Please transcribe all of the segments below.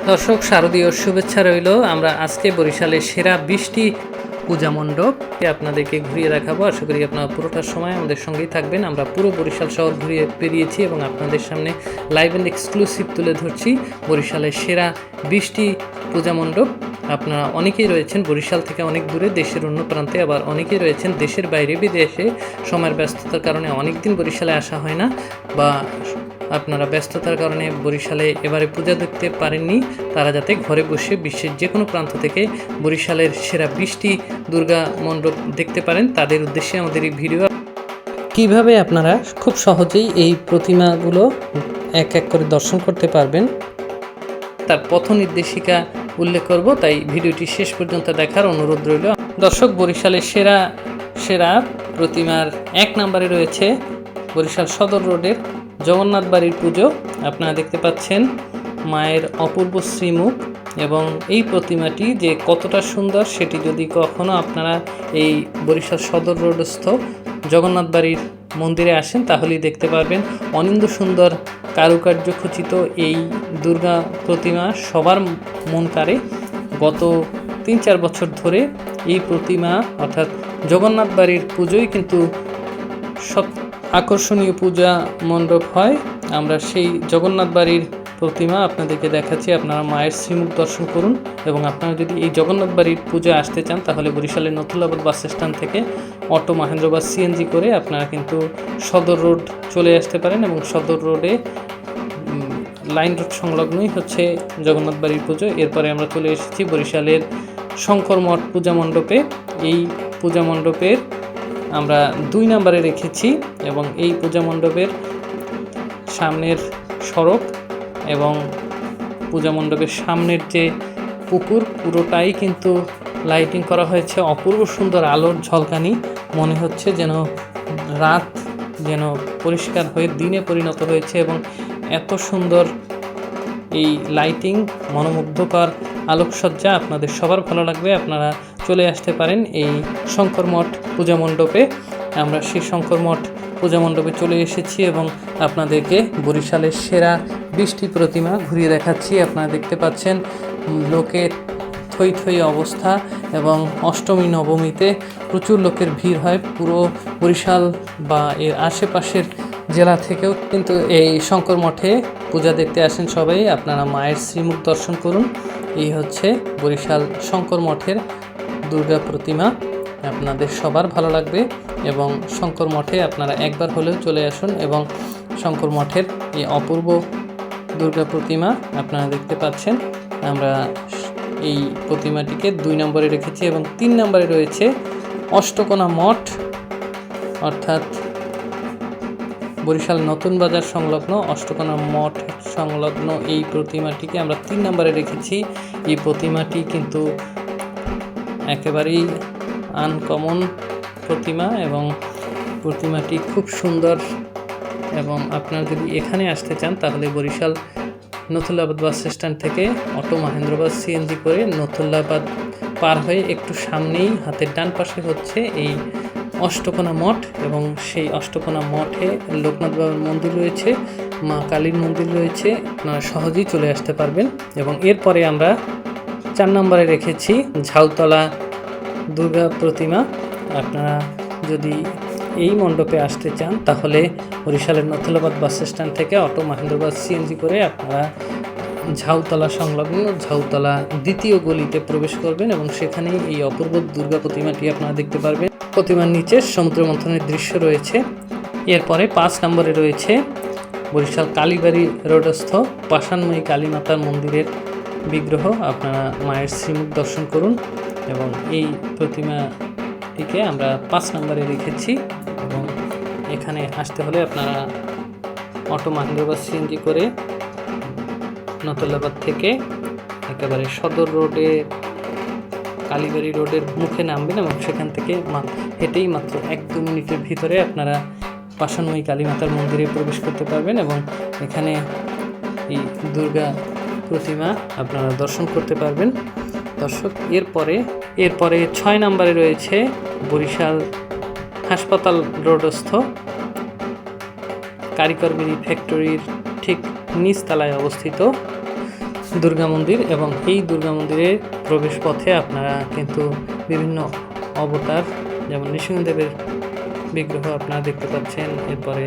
দর্শক, শারদীয় শুভেচ্ছা রইল। আমরা আজকে বরিশালের সেরা বৃষ্টি পূজা মণ্ডপকে আপনাদেরকে ঘুরিয়ে দেখাবো। আশা করি আপনারা পুরোটার সময় আমাদের সঙ্গেই থাকবেন। আমরা পুরো বরিশাল শহর ঘুরিয়ে পেরিয়েছি এবং আপনাদের সামনে লাইভ অ্যান্ড এক্সক্লুসিভ তুলে ধরছি বরিশালের সেরা বৃষ্টি পূজা মণ্ডপ। আপনারা অনেকেই রয়েছেন বরিশাল থেকে অনেক দূরে, দেশের অন্য প্রান্তে, আবার অনেকেই রয়েছেন দেশের বাইরে বিদেশে। সময়ের ব্যস্ততার কারণে অনেক দিন বরিশালে আসা হয় না বা আপনারা ব্যস্ততার কারণে বরিশালে এবারে পূজা দেখতে পারেননি। তারা যাতে ঘরে বসে বিশ্বের যে কোনো প্রান্ত থেকে বরিশালের সেরা বৃষ্টি দুর্গা মণ্ডপ দেখতে পারেন। তাদের উদ্দেশ্যে আমাদের এই ভিডিও। কীভাবে আপনারা খুব সহজেই এই প্রতিমাগুলো এক এক করে দর্শন করতে পারবেন? তার পথ নির্দেশিকা উল্লেখ করব, তাই ভিডিওটি শেষ পর্যন্ত দেখার অনুরোধ রইল। দর্শক বরিশালের সেরা সেরা প্রতিমার এক নম্বরে রয়েছে বরিশাল সদর রোডের জগন্নাথ বাড়ির পুজো আপনারা দেখতে পাচ্ছেন। মায়ের অপূর্ব শ্রীমুখ এবং এই প্রতিমাটি যে কতটা সুন্দর সেটি যদি কখনো আপনারা এই বরিশাল সদর রোডস্থ জগন্নাথ বাড়ির মন্দিরে আসেন, তাহলেই দেখতে পারবেন অনিন্দ সুন্দর কারুকার্য খচিত এই দুর্গা প্রতিমা সবার মন কাড়ে। গত তিন চার বছর ধরে এই প্রতিমা অর্থাৎ জগন্নাথ বাড়ির পুজোই কিন্তু সব আকর্ষণীয় পূজা মণ্ডপ হয়। আমরা সেই জগন্নাথ বাড়ির প্রতিমা আপনাদেরকে দেখাচ্ছি। আপনারা মায়ের শ্রীমুখ দর্শন করুন এবং আপনারা যদি এই জগন্নাথ বাড়ির পুজো আসতে চান, তাহলে বরিশালের নথুল্লাবাদ বাস স্ট্যান্ড থেকে অটো, মাহেন্দ্র বাস সিএনজি করে আপনারা কিন্তু সদর রোড চলে আসতে পারেন এবং সদর রোডে লাইন রোড সংলগ্নই হচ্ছে জগন্নাথ বাড়ির পুজো। এরপরে আমরা চলে এসেছি বরিশালের শঙ্কর মঠ পূজা মণ্ডপে। এই পূজা মণ্ডপের আমরা দুই নম্বরে রেখেছি এবং এই পূজা মণ্ডপের সামনের সড়ক এবং পূজা মণ্ডপের সামনের যে পুকুর, পুরোটাই কিন্তু লাইটিং করা হয়েছে। অপূর্ব সুন্দর আলোর ঝলকানি। মনে হচ্ছে যেন রাত যেন পরিষ্কার হয়ে দিনে পরিণত হয়েছে এবং এত সুন্দর এই লাইটিং মনোমুগ্ধকর আলোকসজ্জা আপনাদের সবার ভালো লাগবে। আপনারা চলে আসতে পারেন এই শঙ্কর মঠ পূজা মণ্ডপে। আমরা সেই শঙ্কর মঠ পূজা মণ্ডপে চলে এসেছি এবং আপনাদেরকে বরিশালের সেরা বৃষ্টি প্রতিমা ঘুরিয়ে দেখাচ্ছি। আপনারা দেখতে পাচ্ছেন লোকের থই থই অবস্থা এবং অষ্টমী, নবমীতে প্রচুর লোকের ভিড় হয় পুরো বরিশাল বা এর আশেপাশের জেলা থেকেও। কিন্তু এই শঙ্কর মঠে পূজা দেখতে আসেন সবাই। আপনারা মায়ের শ্রীমুখ দর্শন করুন। এই হচ্ছে বরিশাল শঙ্কর মঠের দুর্গা প্রতিমা আপনাদের সবার ভালো লাগবে এবং শঙ্কর মঠে আপনারা একবার হলেও চলে আসুন এবং শঙ্কর মঠের এই অপূর্ব দুর্গা প্রতিমা আপনারা দেখতে পাচ্ছেন। আমরা এই প্রতিমাটিকে দুই নম্বরে রেখেছি এবং তিন নম্বরে রয়েছে অষ্টকোনা মঠ, অর্থাৎ বরিশাল নতুন বাজার সংলগ্ন অষ্টকোনা মঠ সংলগ্ন এই প্রতিমাটিকে আমরা তিন নম্বরে রেখেছি। এই প্রতিমাটি কিন্তু একেবারেই আনকমন প্রতিমা এবং প্রতিমাটি খুব সুন্দর এবং আপনারা যদি এখানে আসতে চান, তাহলে বরিশাল নথুল্লাবাদ বাস স্ট্যান্ড থেকে অটো মাহেন্দ্রবাদ সিএনজি করে নথুল্লাবাদ পার হয়ে একটু সামনেই হাতের ডান পাশে হচ্ছে এই অষ্টকোনা মঠ এবং সেই অষ্টকোনা মঠে লোকনাথ বাবার মন্দির রয়েছে, মা কালীর মন্দির রয়েছে, আপনারা সহজেই চলে আসতে পারবেন এবং এরপরে আমরা চার নম্বরে রেখেছি ঝাউতলা দুর্গা প্রতিমা। আপনারা যদি এই মণ্ডপে আসতে চান, তাহলে বরিশালের নথলাবাদ বাস স্ট্যান্ড থেকে অটো মাহেন্দ্রবাদ সিএনজি করে আপনারা ঝাউতলা সংলগ্ন ঝাউতলা দ্বিতীয় গলিতে প্রবেশ করবেন এবং সেখানেই এই অপূর্ব দুর্গা প্রতিমাটি আপনারা দেখতে পারবেন। প্রতিমার নিচে সমুদ্র মন্থনের দৃশ্য রয়েছে। এরপরে পাঁচ নম্বরে রয়েছে বরিশাল কালীবাড়ি রোডস্থ পাষাণময়ী কালী মাতার মন্দিরের বিগ্রহ। আপনারা মায়ের শ্রীমুখ দর্শন করুন। এবং এই প্রতিমাটিকে আমরা পাঁচ নম্বরে রেখেছি এবং এখানে আসতে হলে আপনারা অটো মাহেন্দ্রবাদ সিএনজি করে নতলাবাদ থেকে একেবারে সদর রোডে, কালীবাড়ি রোডের মুখে নামবেন এবং সেখান থেকে হেঁটেই মাত্র এক দু মিনিটের ভিতরে আপনারা পাষাণময়ী কালীমাতার মন্দিরে প্রবেশ করতে পারবেন এবং এখানে এই দুর্গা প্রতিমা আপনারা দর্শন করতে পারবেন। দর্শক, এরপরে এরপরে ছয় নম্বরে রয়েছে বরিশাল হাসপাতাল রোডস্থ কারিকরগিরি ফ্যাক্টরির ঠিক নিচতলায় অবস্থিত দুর্গা মন্দির এবং এই দুর্গা মন্দিরের প্রবেশ পথে আপনারা কিন্তু বিভিন্ন অবতার, যেমন নৃসিংহদেবের বিগ্রহ আপনারা দেখতে পাচ্ছেন, এরপরে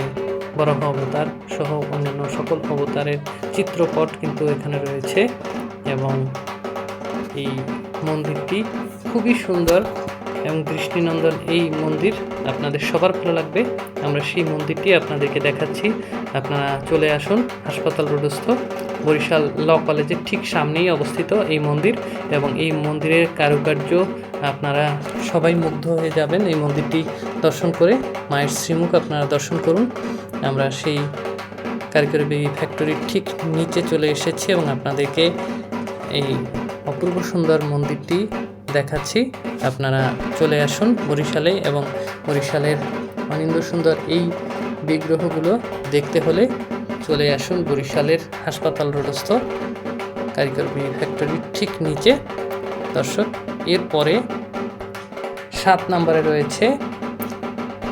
বরাহ অবতার সহ অন্যান্য সকল অবতারের চিত্রপট কিন্তু এখানে রয়েছে এবং এই মন্দিরটি খুবই সুন্দর এবং দৃষ্টিনন্দন এই মন্দির আপনাদের সবার ভালো লাগবে। আমরা সেই মন্দিরটি আপনাদেরকে দেখাচ্ছি। আপনারা চলে আসুন হাসপাতাল রোডস্থ বরিশাল ল কলেজের ঠিক সামনেই অবস্থিত এই মন্দির এবং এই মন্দিরের কারুকার্য আপনারা সবাই মুগ্ধ হয়ে যাবেন। এই মন্দিরটি দর্শন করে মায়ের শ্রীমুখ আপনারা দর্শন করুন। আমরা সেই কারিগরি ফ্যাক্টরির ঠিক নিচে চলে এসেছি এবং আপনাদেরকে এই অপূর্ব সুন্দর মন্দিরটি দেখাচ্ছি। আপনারা চলে আসুন বরিশালে এবং বরিশালের অনিন্দ সুন্দর এই বিগ্রহগুলো দেখতে হলে চলে আসুন বরিশালের হাসপাতাল রোডস্থ কারিগর ফ্যাক্টরির ঠিক নিচে। দর্শক, এরপরে সাত নম্বরে রয়েছে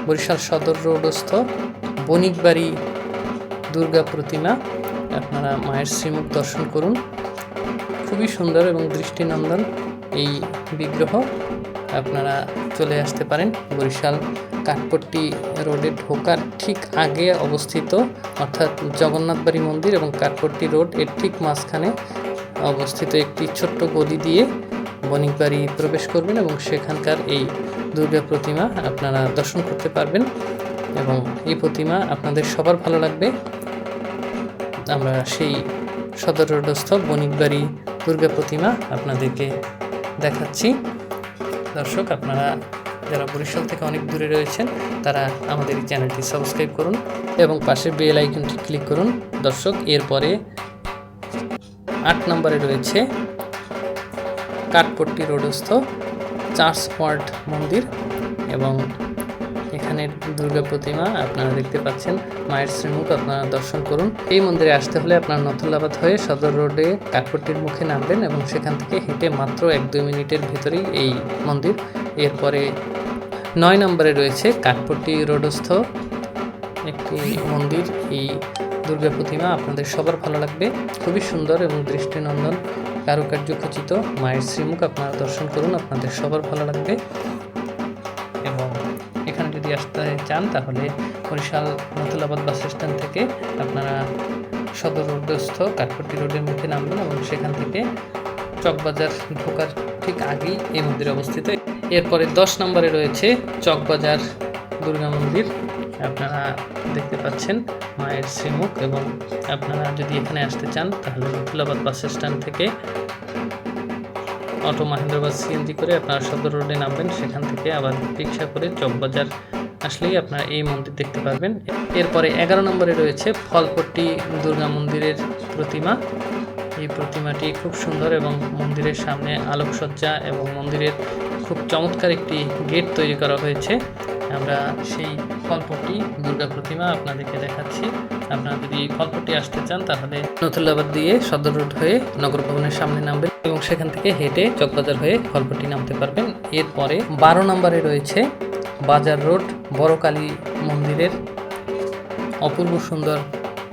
বরিশাল সদর রোডস্থ বণিকবাড়ি দুর্গা প্রতিমা। আপনারা মায়ের শ্রীমুখ দর্শন করুন। খুবই সুন্দর এবং দৃষ্টিনন্দন এই বিগ্রহ। আপনারা চলে আসতে পারেন বরিশাল কাঠপট্টি রোডে ঢোকার ঠিক আগে অবস্থিত, অর্থাৎ জগন্নাথবাড়ি মন্দির এবং কাঠপট্টি রোডের ঠিক মাঝখানে অবস্থিত একটি ছোট্ট গলি দিয়ে বণিকবাড়ি প্রবেশ করবেন এবং সেখানকার এই দুর্গা প্রতিমা আপনারা দর্শন করতে পারবেন এবং এই প্রতিমা আপনাদের সবার ভালো লাগবে। আমরা সেই সদর রোডস্থ বণিকবাড়ি দুর্গা প্রতিমা আপনাদেরকে দেখাচ্ছি। দর্শক, আপনারা যারা বরিশাল থেকে অনেক দূরে রয়েছেন, তারা আমাদের এই চ্যানেলটি সাবস্ক্রাইব করুন এবং পাশে বেল আইকনটি ক্লিক করুন। দর্শক, এরপরে আট নম্বরে রয়েছে কাঠপট্টি রোডস্থ চার্চ ওয়ার্ড মন্দির এবং এখানের দুর্গা প্রতিমা আপনারা দেখতে পাচ্ছেন। মায়ের শ্রীমুখ আপনারা দর্শন করুন। এই মন্দিরে আসতে হলে আপনার নথুল্লাবাদ হয়ে সদর রোডে কাঠপট্টির মুখে নামবেন এবং সেখান থেকে হেঁটে মাত্র এক দুই মিনিটের ভিতরেই এই মন্দির। এরপরে নয় নম্বরে রয়েছে কাঠপট্টি রোডস্থ একটি মন্দির। এই দুর্গা প্রতিমা আপনাদের সবার ভালো লাগবে। খুবই সুন্দর এবং দৃষ্টিনন্দন কারুকার্য খচিত। মায়ের শ্রীমুখ আপনারা দর্শন করুন, আপনাদের সবার ভালো লাগবে। যদি আসতে চান, তাহলে বরিশাল নতুলাবাদ বাস স্ট্যান্ড থেকে আপনারা সদর রোডস্থ কাঠপট্টি রোডের মধ্যে নামবেন এবং সেখান থেকে চকবাজার ঢোকার ঠিক আগেই এই মন্দির অবস্থিত। এরপরে দশ নম্বরে রয়েছে চকবাজার দুর্গা মন্দির। আপনারা দেখতে পাচ্ছেন মায়ের শ্রীমুখ এবং আপনারা যদি এখানে আসতে চান, তাহলে নতুলাবাদ বাস স্ট্যান্ড থেকে অটো মাহেন্দ্রবাদ সিএনজি করে আপনারা সদর রোডে নামবেন। সেখান থেকে আবার রিক্সা করে চকবাজার আসলেই আপনারা এই মন্দির দেখতে পারবেন। এরপরে এগারো নম্বরে রয়েছে ফলপট্টি দুর্গা মন্দিরের প্রতিমা। এই প্রতিমাটি খুব সুন্দর এবং মন্দিরের সামনে আলোকসজ্জা এবং মন্দিরের খুব চমৎকার একটি গেট তৈরি করা হয়েছে। আমরা সেই ফলপট্টি দুর্গা প্রতিমা আপনাদেরকে দেখাচ্ছি। আপনারা যদি ফলপট্টি আসতে চান, তাহলে নতুল্লাবাদ দিয়ে সদর রোড হয়ে নগর ভবনের সামনে নামবেন এবং সেখান থেকে হেঁটে চকবাজার হয়ে ফলপট্টি নামতে পারবেন। এরপরে বারো নম্বরে রয়েছে বাজার রোড, বড়কালী মন্দিরের অপূর্ব সুন্দর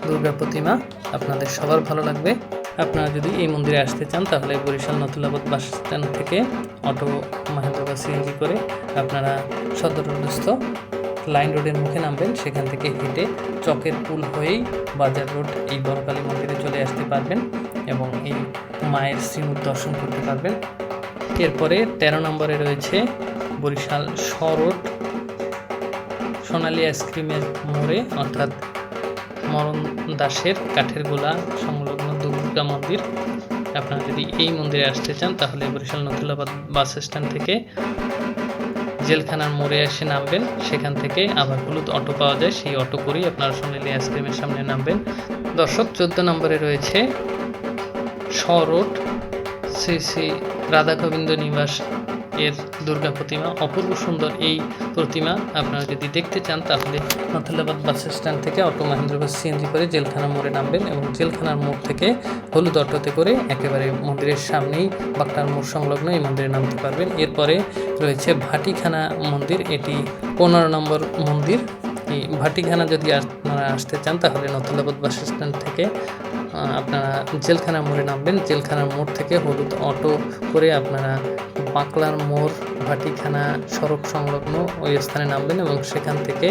দুর্গা প্রতিমা। আপনাদের সবার ভালো লাগবে। আপনারা যদি এই মন্দিরে আসতে চান, তাহলে বরিশাল নতুলাবাদ বাস স্ট্যান্ড থেকে অটো মাহেন্দ্রবাদ সিএনজি করে আপনারা সদর রোডস্থ লাইন রোডের মুখে নামবেন। সেখান থেকে হেঁটে চকের পুল হয়েই বাজার রোড এই বড়কালী মন্দিরে চলে আসতে পারবেন এবং এই মায়ের শ্রীমুখ দর্শন করতে পারবেন। এরপরে তেরো নম্বরে রয়েছে বরিশাল শ রোড সোনালী আইসক্রিমের মোড়ে, অর্থাৎ মরণ দাসের কাঠের গোলা সংলগ্ন দুর্গা মন্দির। আপনারা যদি এই মন্দিরে আসতে চান, তাহলে বরিশাল নথুল্লাবাদ বাস স্ট্যান্ড থেকে জেলখানার মোড়ে এসে নামবেন। সেখান থেকে আবার হলুদ অটো পাওয়া যায়। সেই অটো করেই আপনারা সোনালি আইসক্রিমের সামনে নামবেন। দর্শক, চোদ্দ নম্বরে রয়েছে স রোড, শ্রী শ্রী রাধা গোবিন্দ নিবাস এর দুর্গা প্রতিমা, অপূর্ব সুন্দর এই প্রতিমা আপনারা যদি দেখতে চান, তাহলে নথুল্লাবাদ বাস স্ট্যান্ড থেকে অটো মহেন্দ্রবাদ সিএনজি করে জেলখানা মোড়ে নামবেন এবং জেলখানার মোড় থেকে হলুদ অটোতে করে একেবারে মন্দিরের সামনেই বাগটার মোড় সংলগ্ন এই মন্দিরে নামতে পারবেন। এরপরে রয়েছে ভাটিখানা মন্দির, এটি পনেরো নম্বর মন্দির। এই ভাটিখানা যদি আপনারা আসতে চান, তাহলে নথুল্লাবাদ বাস স্ট্যান্ড থেকে আপনারা জেলখানা মোড়ে নামবেন। জেলখানার মোড় থেকে হলুদ অটো করে আপনারা বাঁকলার মোড় ভাটিখানা সড়ক সংলগ্ন ওই স্থানে নামবেন এবং সেখান থেকে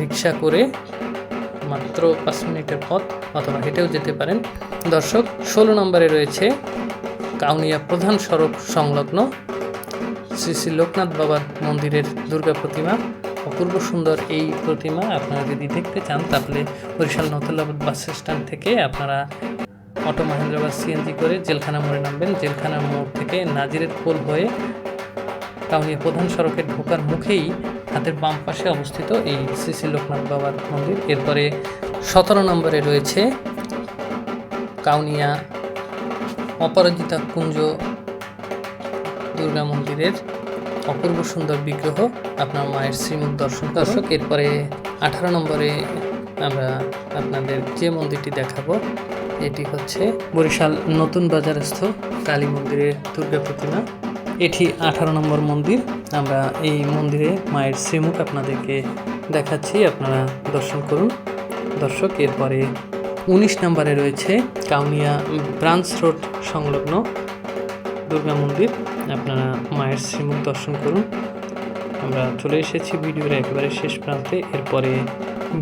রিক্সা করে মাত্র পাঁচ মিনিটের পথ অথবা হেঁটেও যেতে পারেন। দর্শক, ষোলো নম্বরে রয়েছে কাউনিয়া প্রধান সড়ক সংলগ্ন শ্রী শ্রী লোকনাথ বাবার মন্দিরের দুর্গা প্রতিমা। অপূর্ব সুন্দর এই প্রতিমা আপনারা যদি দেখতে চান, তাহলে বরিশাল নতুল্লাবাদ বাস স্ট্যান্ড থেকে আপনারা অটো মাহেন্দ্রাবাদ সিএনজি করে জেলখানা মোড়ে নামবেন। জেলখানা মোড় থেকে নাজিরের পোল হয়ে কাউনিয়া প্রধান সড়কের ঢোকার মুখেই হাতের বাম পাশে অবস্থিত এই শ্রী শ্রী লোকনাথ বাবার মন্দির। এরপরে সতেরো নম্বরে রয়েছে কাউনিয়া অপরাজিতা কুঞ্জ দুর্গা মন্দিরের অপূর্ব সুন্দর বিগ্রহ। আপনার মায়ের শ্রীমুখ দর্শন দর্শক, এরপরে আঠারো নম্বরে আমরা আপনাদের যে মন্দিরটি দেখাবো এটি হচ্ছে বরিশাল নতুন বাজারস্থ কালী মন্দিরের দুর্গা প্রতিমা। এটি আঠারো নম্বর মন্দির। আমরা এই মন্দিরে মায়ের শ্রীমুখ আপনাদেরকে দেখাচ্ছি, আপনারা দর্শন করুন। দর্শক, এরপরে উনিশ নম্বরে রয়েছে কাউনিয়া ব্রাঞ্চ রোড সংলগ্ন দুর্গা মন্দির। আপনারা মায়ের শ্রীমুখ দর্শন করুন। আমরা চলে এসেছি ভিডিওর একেবারে শেষ প্রান্তে। এরপরে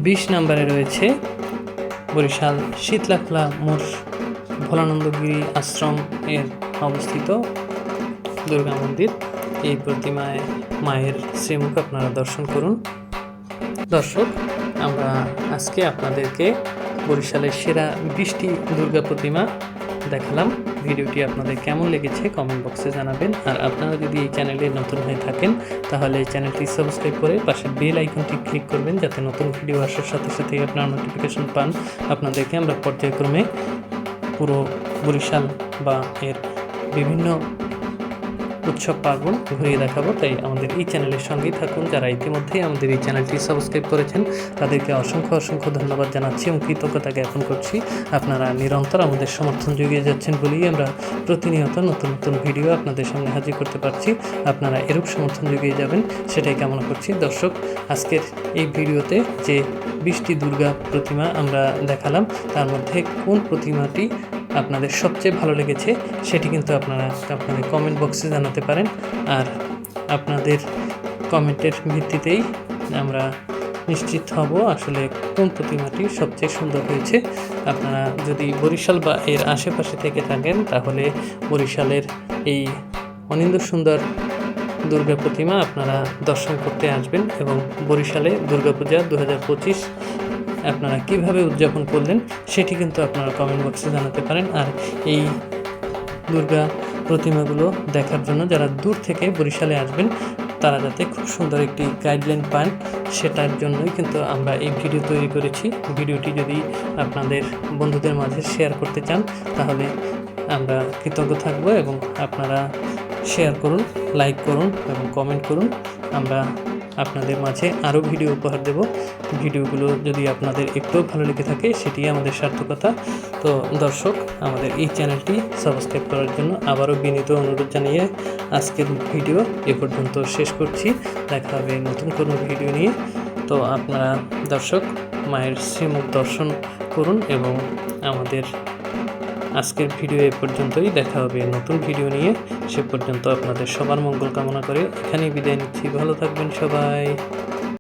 বিশ নম্বরে রয়েছে বরিশাল শীতলাখলা মোর ভোলানন্দগিরি আশ্রম এর অবস্থিত দুর্গা মন্দির। এই প্রতিমায় মায়ের শ্রীমুখ আপনারা দর্শন করুন। দর্শক, আমরা আজকে আপনাদেরকে বরিশালের সেরা বৃষ্টি দুর্গা প্রতিমা দেখালাম ভিডিওটি আপনাদের কেমন লেগেছে কমেন্ট বক্সে জানাবেন। আর আপনারা যদি এই চ্যানেলে নতুন হয়ে থাকেন, তাহলে চ্যানেলটি সাবস্ক্রাইব করে পাশে বেল আইকনটি ক্লিক করবেন যাতে নতুন ভিডিও আসার সাথে সাথে আপনারা নোটিফিকেশন পান। আপনাদেরকে আমরা পর্যায়ক্রমে পুরো বরিশাল বা এর বিভিন্ন উৎসব পার্বণ ঘুরিয়ে দেখাবো, তাই আমাদের এই চ্যানেলের সঙ্গেই থাকুন। যারা ইতিমধ্যেই আমাদের এই চ্যানেলটি সাবস্ক্রাইব করেছেন, তাদেরকে অসংখ্য অসংখ্য ধন্যবাদ জানাচ্ছি এবং কৃতজ্ঞতা জ্ঞাপন করছি। আপনারা নিরন্তর আমাদের সমর্থন জুগিয়ে যাচ্ছেন বলেই আমরা প্রতিনিয়ত নতুন নতুন ভিডিও আপনাদের সামনে হাজির করতে পারছি। আপনারা এরূপ সমর্থন জুগিয়ে যাবেন, সেটাই কামনা করছি। দর্শক, আজকের এই ভিডিওতে যে বৃষ্টি দুর্গা প্রতিমা আমরা দেখালাম, তার মধ্যে কোন প্রতিমাটি আপনাদের সবচেয়ে ভালো লেগেছে সেটি কিন্তু আপনারা আপনাদের কমেন্ট বক্সে জানাতে পারেন। আর আপনাদের কমেন্টের ভিত্তিতেই আমরা নিশ্চিত হব আসলে কোন প্রতিমাটি সবচেয়ে সুন্দর হয়েছে। আপনারা যদি বরিশাল বা এর আশেপাশে থেকে থাকেন, তাহলে বরিশালের এই অনিন্দ সুন্দর দুর্গা প্রতিমা আপনারা দর্শন করতে আসবেন এবং বরিশালে দুর্গাপূজা দু হাজার পঁচিশ আপনারা কীভাবে উদযাপন করলেন সেটি কিন্তু আপনারা কমেন্ট বক্সে জানাতে পারেন। আর এই দুর্গা প্রতিমাগুলো দেখার জন্য যারা দূর থেকে বরিশালে আসবেন, তারা যাতে খুব সুন্দর একটি গাইডলাইন পান সেটার জন্যই কিন্তু আমরা এই ভিডিও তৈরি করেছি। ভিডিওটি যদি আপনাদের বন্ধুদের মাঝে শেয়ার করতে চান, তাহলে আমরা কৃতজ্ঞ থাকব এবং আপনারা শেয়ার করুন লাইক করুন এবং কমেন্ট করুন। আমরা আপনাদের মাঝে আরও ভিডিও উপহার দেব। ভিডিওগুলো যদি আপনাদের একটুও ভালো লেগে থাকে সেটি আমাদের সার্থকতা। তো দর্শক, আমাদের এই চ্যানেলটি সাবস্ক্রাইব করার জন্য আবারও বিনীত অনুরোধ জানিয়ে আজকের ভিডিও এ পর্যন্ত শেষ করছি। দেখা হবে নতুন কোনো ভিডিও নিয়ে। তো আপনারা দর্শক, মায়ের শ্রীমুখ দর্শন করুন এবং আমাদের আজকের ভিডিও এ পর্যন্তই। দেখা হবে নতুন ভিডিও নিয়ে। সে পর্যন্ত আপনাদের সবার মঙ্গল কামনা করে এখানেই বিদায় নিচ্ছি। ভালো থাকবেন সবাই।